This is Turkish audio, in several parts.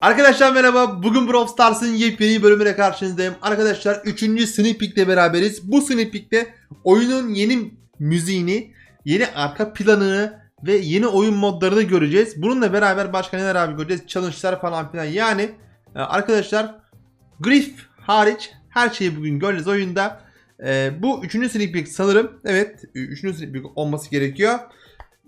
Arkadaşlar merhaba. Bugün Brawl Stars'ın yepyeni bölümüne karşınızdayım. Arkadaşlar 3. Sneak Peek'le beraberiz. Bu Sneak Peek'te oyunun yeni müziğini, yeni arka planını ve yeni oyun modlarını göreceğiz. Bununla beraber başka neler abi göreceğiz? Challenge'lar falan filan. Yani e, arkadaşlar Griff hariç her şeyi bugün göreceğiz oyunda. E, bu 3. Sneak Peek sanırım. Evet 3. Sneak Peek olması gerekiyor.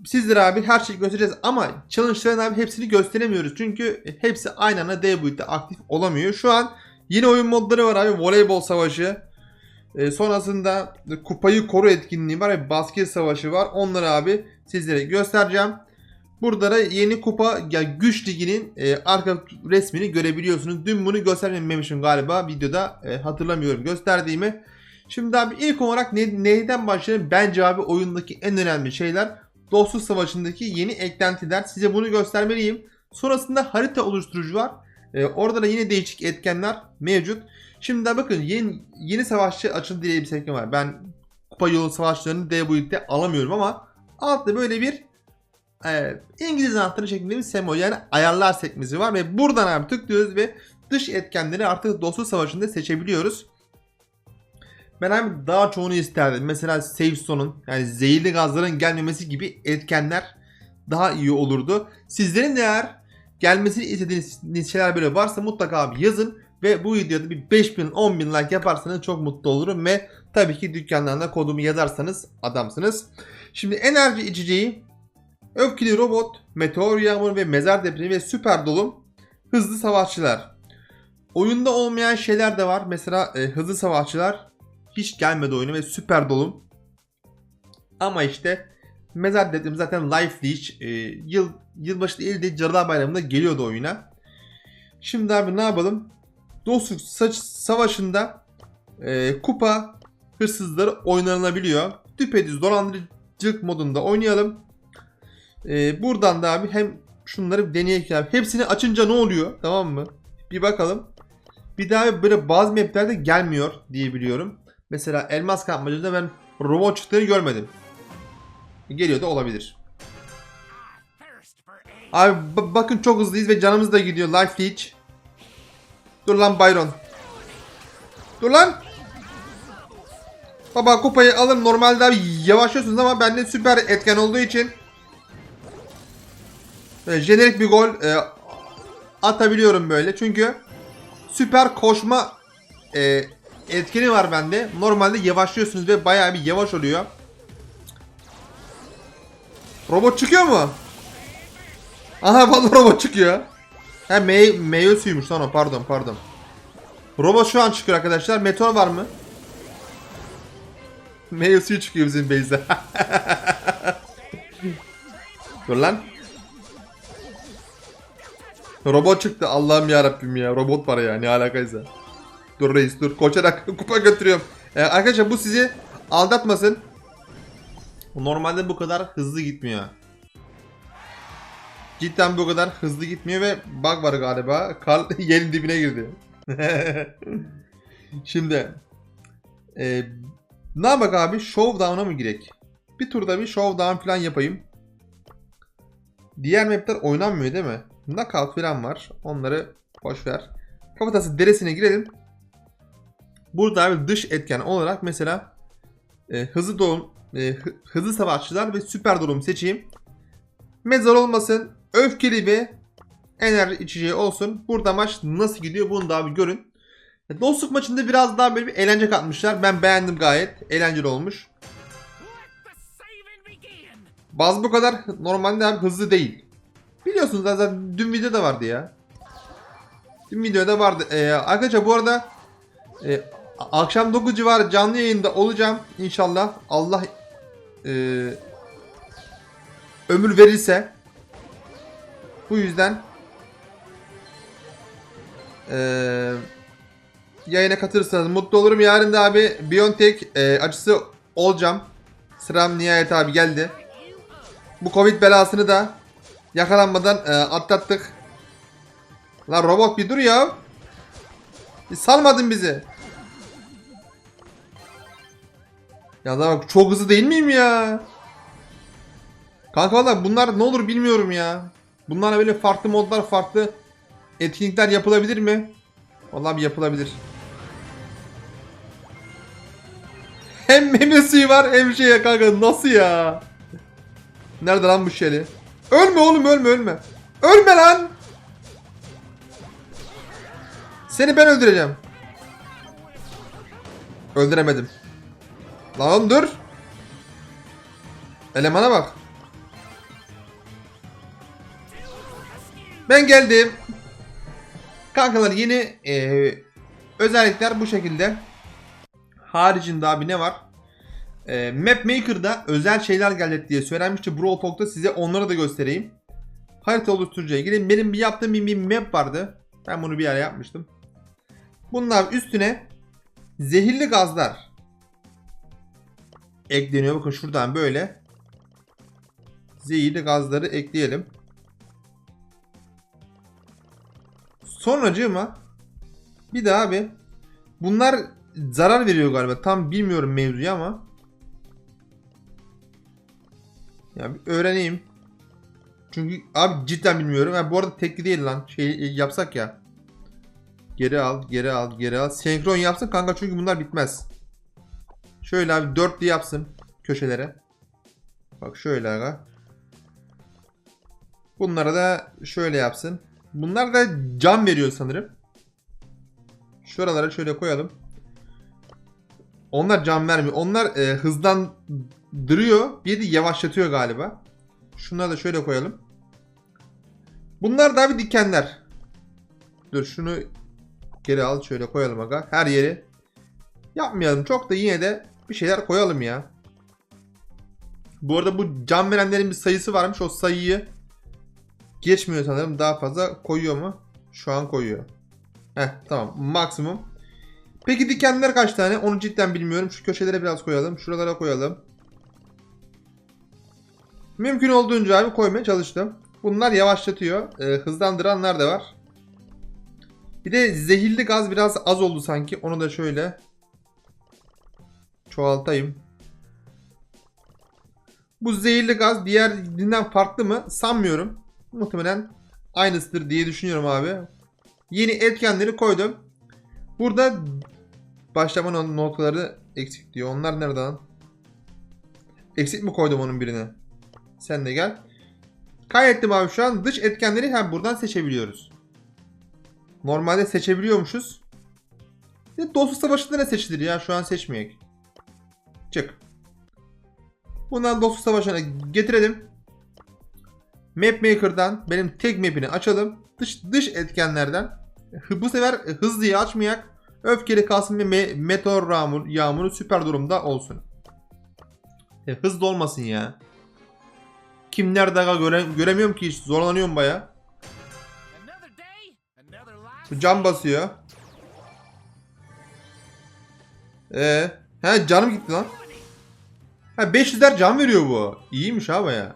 Sizlere abi her şeyi göstereceğiz ama challenge'ların abi hepsini gösteremiyoruz. Çünkü hepsi aynı anda D boyutta aktif olamıyor. Şu an yeni oyun modları var abi. Voleybol savaşı. Ee, sonrasında kupayı koru etkinliği var ve basket savaşı var. Onları abi sizlere göstereceğim. Burada da yeni kupa yani güç liginin e, arka resmini görebiliyorsunuz. Dün bunu göstermemişim galiba videoda e, hatırlamıyorum gösterdiğimi. Şimdi abi ilk olarak ne, neyden başlayalım? Bence abi oyundaki en önemli şeyler Dostluk Savaşı'ndaki yeni eklentiler. Size bunu göstermeliyim. Sonrasında harita oluşturucu var. Ee, orada da yine değişik etkenler mevcut. Şimdi de bakın yeni, yeni savaşçı açıldı diye bir sekme var. Ben kupa yolu savaşçılarını D boyutta alamıyorum ama altta böyle bir e, İngiliz anahtarı şeklinde bir sembol yani ayarlar sekmesi var ve buradan abi tıklıyoruz ve dış etkenleri artık dostluk savaşında seçebiliyoruz. Ben abi daha çoğunu isterdim. Mesela Safe Zone'un yani zehirli gazların gelmemesi gibi etkenler daha iyi olurdu. Sizlerin de eğer gelmesini istediğiniz şeyler böyle varsa mutlaka abi yazın. Ve bu videoda bir 5000 10.000 like yaparsanız çok mutlu olurum. Ve tabii ki dükkanlarında kodumu yazarsanız adamsınız. Şimdi enerji içeceği Öfkeli robot, meteor yağmuru ve mezar depremi ve süper dolum hızlı savaşçılar. Oyunda olmayan şeyler de var. Mesela e, hızlı savaşçılar hiç gelmedi oyunu ve süper dolum. Ama işte mezar dedim zaten Life Leech e, yıl yılbaşı değil de Cadılar Bayramı'nda geliyordu oyuna. Şimdi abi ne yapalım? Dostluk saç savaşında e, kupa hırsızları oynanabiliyor. Düpedüz dolandırıcılık modunda oynayalım. E, buradan da abi hem şunları deneyelim abi. Hepsini açınca ne oluyor? Tamam mı? Bir bakalım. Bir daha böyle bazı maplerde gelmiyor diye biliyorum. Mesela elmas kapmacada ben robot çıktığını görmedim. Geliyor da olabilir. Abi ba- bakın çok hızlıyız ve canımız da gidiyor. Life Leech. Dur lan Byron. Dur lan. Baba kupayı alın. Normalde yavaşlıyorsunuz ama bende süper etken olduğu için e, jenerik bir gol e, atabiliyorum böyle. Çünkü süper koşma e, etkeni var bende. Normalde yavaşlıyorsunuz ve bayağı bir yavaş oluyor. Robot çıkıyor mu? Aha vallahi robot çıkıyor. Ha mey meyve suymuş lan o pardon pardon. Robot şu an çıkıyor arkadaşlar. Meteor var mı? Meyve suyu çıkıyor bizim base'de. Dur lan. Robot çıktı. Allah'ım ya ya. Robot var ya. Ne alakaysa. Dur reis dur. Koşarak kupa götürüyorum. Ee, arkadaşlar bu sizi aldatmasın. Normalde bu kadar hızlı gitmiyor. Cidden bu kadar hızlı gitmiyor ve bug var galiba. Kar yerin dibine girdi. Şimdi e, ne yapak abi? Showdown'a mı girek? Bir turda bir showdown falan yapayım. Diğer mapler oynanmıyor değil mi? Knockout falan var. Onları boş ver. Kafatası deresine girelim. Burada abi dış etken olarak mesela e, hızlı doğum, e, hı- hızlı savaşçılar ve süper doğum seçeyim. Mezar olmasın, öfkeli ve enerji içeceği olsun. Burada maç nasıl gidiyor bunu da abi görün. E, Dostluk maçında biraz daha böyle bir eğlence katmışlar. Ben beğendim gayet. Eğlenceli olmuş. Bazı bu kadar normalde abi hızlı değil. Biliyorsunuz zaten dün videoda vardı ya. Dün videoda vardı. Ee, arkadaşlar bu arada e, akşam 9 civarı canlı yayında olacağım inşallah. Allah e, ömür verirse. Bu yüzden e, yayına katılırsanız mutlu olurum. Yarın da abi Biontech e, açısı olacağım. Sıram nihayet abi geldi. Bu Covid belasını da yakalanmadan e, atlattık. Lan robot bir dur ya. Bir salmadın bizi. Ya da bak çok hızlı değil miyim ya? Kanka valla bunlar ne olur bilmiyorum ya. Bunlarla böyle farklı modlar farklı etkinlikler yapılabilir mi? Vallahi bir yapılabilir. Hem meme suyu var hem şey ya kanka nasıl ya? Nerede lan bu şeli? Ölme oğlum ölme ölme. Ölme lan. Seni ben öldüreceğim. Öldüremedim. Lan dur. Elemana bak. Ben geldim. Kankalar yeni eee, özellikler bu şekilde. Haricinde abi ne var? Eee Map Maker'da özel şeyler gelecek diye söylenmişti. Brawl Talk'ta size onları da göstereyim. Harita oluşturucuya gireyim. Benim bir yaptığım bir, bir map vardı. Ben bunu bir ara yapmıştım. Bunlar üstüne zehirli gazlar ekleniyor. Bakın şuradan böyle zehirli gazları ekleyelim. Sonracığıma bir daha abi bunlar zarar veriyor galiba. Tam bilmiyorum mevzuyu ama ya bir öğreneyim. Çünkü abi cidden bilmiyorum. Ha, bu arada tekli değil lan. Şey yapsak ya. Geri al, geri al, geri al. Senkron yapsın kanka çünkü bunlar bitmez. Şöyle abi dörtlü yapsın köşelere. Bak şöyle aga. Bunlara da şöyle yapsın. Bunlar da cam veriyor sanırım. Şuralara şöyle koyalım. Onlar cam vermiyor. Onlar e, hızlandırıyor. Bir de yavaşlatıyor galiba. Şunları da şöyle koyalım. Bunlar da bir dikenler. Dur şunu geri al şöyle koyalım aga. Her yeri yapmayalım. Çok da yine de bir şeyler koyalım ya. Bu arada bu cam verenlerin bir sayısı varmış. O sayıyı geçmiyor sanırım. Daha fazla koyuyor mu? Şu an koyuyor. Heh tamam. Maksimum. Peki dikenler kaç tane? Onu cidden bilmiyorum. Şu köşelere biraz koyalım. Şuralara koyalım. Mümkün olduğunca abi koymaya çalıştım. Bunlar yavaşlatıyor. Ee, hızlandıranlar da var. Bir de zehirli gaz biraz az oldu sanki. Onu da şöyle çoğaltayım. Bu zehirli gaz diğerinden farklı mı? Sanmıyorum. Muhtemelen aynısıdır diye düşünüyorum abi. Yeni etkenleri koydum. Burada başlama no- noktaları eksik diyor. Onlar nereden? Eksik mi koydum onun birine? Sen de gel. Kaydettim abi şu an. Dış etkenleri hem buradan seçebiliyoruz. Normalde seçebiliyormuşuz. Bir Dostluk savaşında ne seçilir ya? Şu an seçmeyek. Çık. Bundan dostluk savaşına getirelim. Map Maker'dan benim tek map'ini açalım. Dış dış etkenlerden bu sefer hızlıyı açmayak. Öfkeli kalsın ve me- meteor yağmur, yağmuru süper durumda olsun. E, hızlı olmasın ya. Kim nerede aga göre, göremiyorum ki hiç zorlanıyorum baya. Cam basıyor. Ee, he canım gitti lan. Ha 500'ler can veriyor bu. İyiymiş ha baya.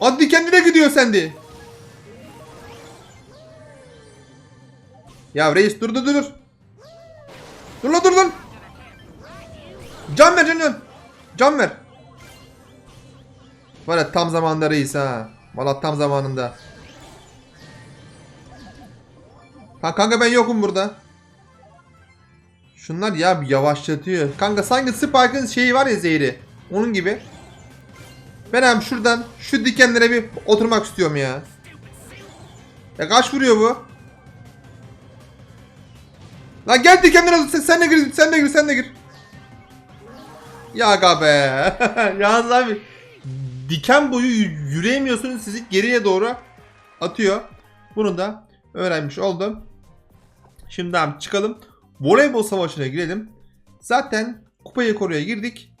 Hadi kendine gidiyor sendi. Ya reis dur dur dur. dur. Lan dur lan. Can ver can can. Can ver. Var ya tam zamanında reis ha. Valla tam zamanında. Ha kanka ben yokum burada. Şunlar ya bir yavaşlatıyor. Kanka sanki Spike'ın şeyi var ya zehri. Onun gibi. Ben hem şuradan şu dikenlere bir oturmak istiyorum ya. Ya kaç vuruyor bu? Lan gel dikenlere sen, sen de gir sen de gir sen de gir. Ya aga. Yalnız abi diken boyu yü- yürüyemiyorsunuz sizi geriye doğru atıyor. Bunu da öğrenmiş oldum. Şimdi abi çıkalım. Voleybol savaşına girelim. Zaten kupayı koruya girdik.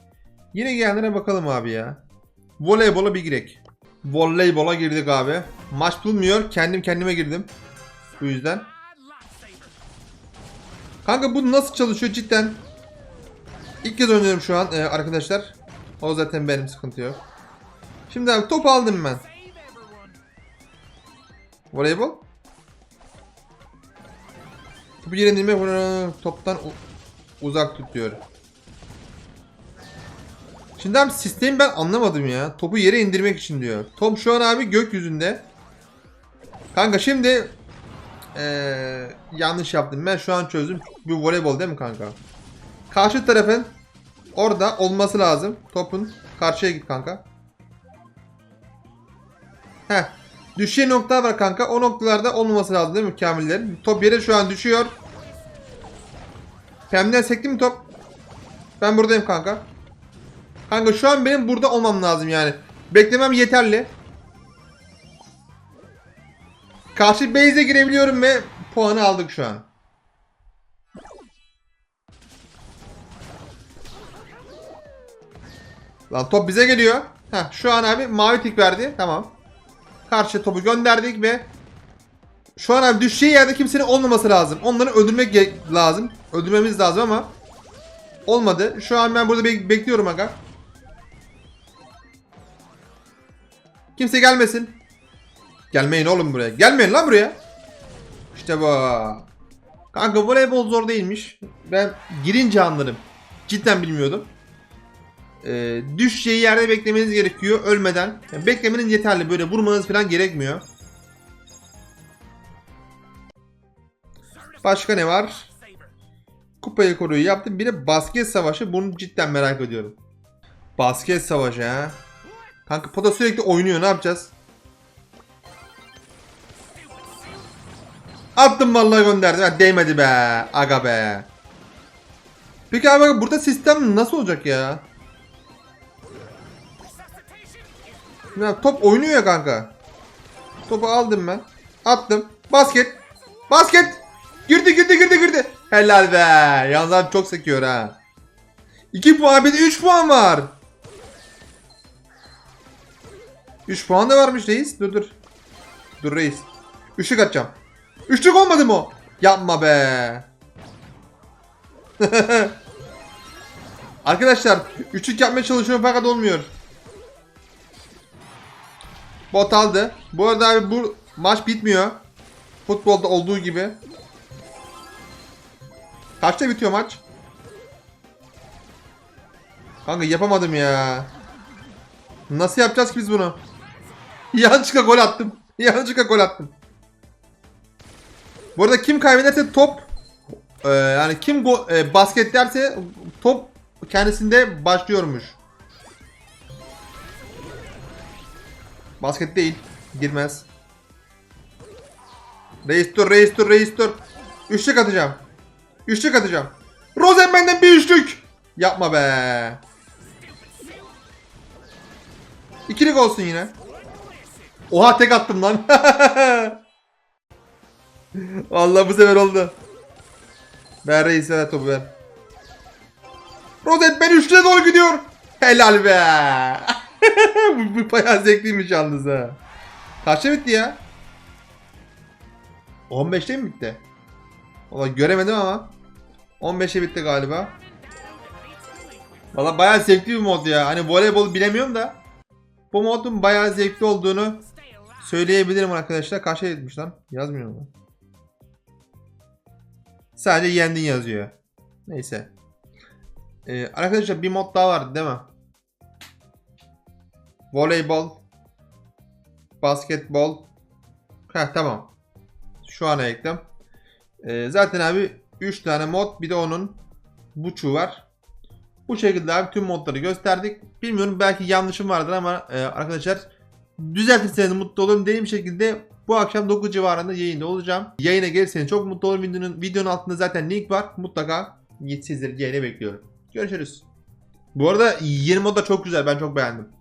Yine gelenlere bakalım abi ya. Voleybola bir girek. Voleybola girdik abi. Maç bulmuyor. Kendim kendime girdim. Bu yüzden. Kanka bu nasıl çalışıyor cidden? İlk kez oynuyorum şu an e, arkadaşlar. O zaten benim sıkıntı yok. Şimdi abi top aldım ben. Voleybol. Topu bunu toptan uzak tutuyor. Şimdi abi sistemi ben anlamadım ya. Topu yere indirmek için diyor. Top şu an abi gökyüzünde. Kanka şimdi eee, yanlış yaptım. Ben şu an çözdüm. Bir voleybol değil mi kanka? Karşı tarafın orada olması lazım. Topun karşıya git kanka. Heh. Düşeceği nokta var kanka. O noktalarda olmaması lazım değil mi Kamillerin? Top yere şu an düşüyor. Pem'den sekti mi top? Ben buradayım kanka. Kanka şu an benim burada olmam lazım yani. Beklemem yeterli. Karşı base'e girebiliyorum ve puanı aldık şu an. Lan top bize geliyor. Heh, şu an abi mavi tik verdi. Tamam. Karşı topu gönderdik ve şu an abi düşeceği yerde kimsenin olmaması lazım. Onları öldürmek lazım. Öldürmemiz lazım ama olmadı. Şu an ben burada bek- bekliyorum aga. Kimse gelmesin. Gelmeyin oğlum buraya. Gelmeyin lan buraya. İşte bu. Kanka voleybol zor değilmiş. Ben girince anladım. Cidden bilmiyordum. Ee, düşeceği yerde beklemeniz gerekiyor ölmeden. Yani beklemenin yeterli. Böyle vurmanız falan gerekmiyor. Başka ne var? Kupayı koruyu yaptım. Bir de basket savaşı. Bunu cidden merak ediyorum. Basket savaşı ha. Kanka pota sürekli oynuyor. Ne yapacağız? Attım vallahi gönderdim. Ha, değmedi be. Aga be. Peki abi burada sistem nasıl olacak ya? Ya top oynuyor ya kanka. Topu aldım ben. Attım. Basket. Basket. Girdi girdi girdi girdi. Helal be. Yalnız abi çok sekiyor ha. 2 puan bir de 3 puan var. 3 puan da varmış reis. Dur dur. Dur reis. Üçlük atacağım. Üçlük olmadı mı? Yapma be. Arkadaşlar üçlük yapmaya çalışıyorum fakat olmuyor. Bot aldı. Bu arada abi bu maç bitmiyor. Futbolda olduğu gibi. Kaçta bitiyor maç? Kanka yapamadım ya. Nasıl yapacağız ki biz bunu? Yanlışlıkla gol attım. Yanlışlıkla gol attım. Bu arada kim kaybederse top e, yani kim go, e, basket top kendisinde başlıyormuş. Basket değil. Girmez. Reis dur, reis dur, reis dur. Üçlük atacağım. Üçlük atacağım. Rosen benden bir üçlük. Yapma be. İkilik olsun yine. Oha tek attım lan. Vallahi bu sefer oldu. Ver reis ver topu ver. Rozet ben üçlüğe doğru gidiyor. Helal be. Bu, bu bayağı zevkliymiş yalnız ha. Kaçta bitti ya? 15'te mi bitti? Valla göremedim ama. 15'e bitti galiba. Valla bayağı zevkli bir mod ya. Hani voleybol bilemiyorum da. Bu modun bayağı zevkli olduğunu söyleyebilirim arkadaşlar. Kaça gitmiş lan? Yazmıyor mu? Sadece yendin yazıyor. Neyse. Ee, arkadaşlar bir mod daha vardı değil mi? Voleybol. Basketbol. Heh tamam. Şu an ekledim. Ee, zaten abi 3 tane mod bir de onun buçuğu var. Bu şekilde abi tüm modları gösterdik. Bilmiyorum belki yanlışım vardır ama e, arkadaşlar düzeltirseniz mutlu olurum. Dediğim şekilde bu akşam 9 civarında yayında olacağım. Yayına gelirseniz çok mutlu olurum. Videonun, videonun altında zaten link var. Mutlaka sizleri yayına bekliyorum. Görüşürüz. Bu arada yeni mod da çok güzel. Ben çok beğendim.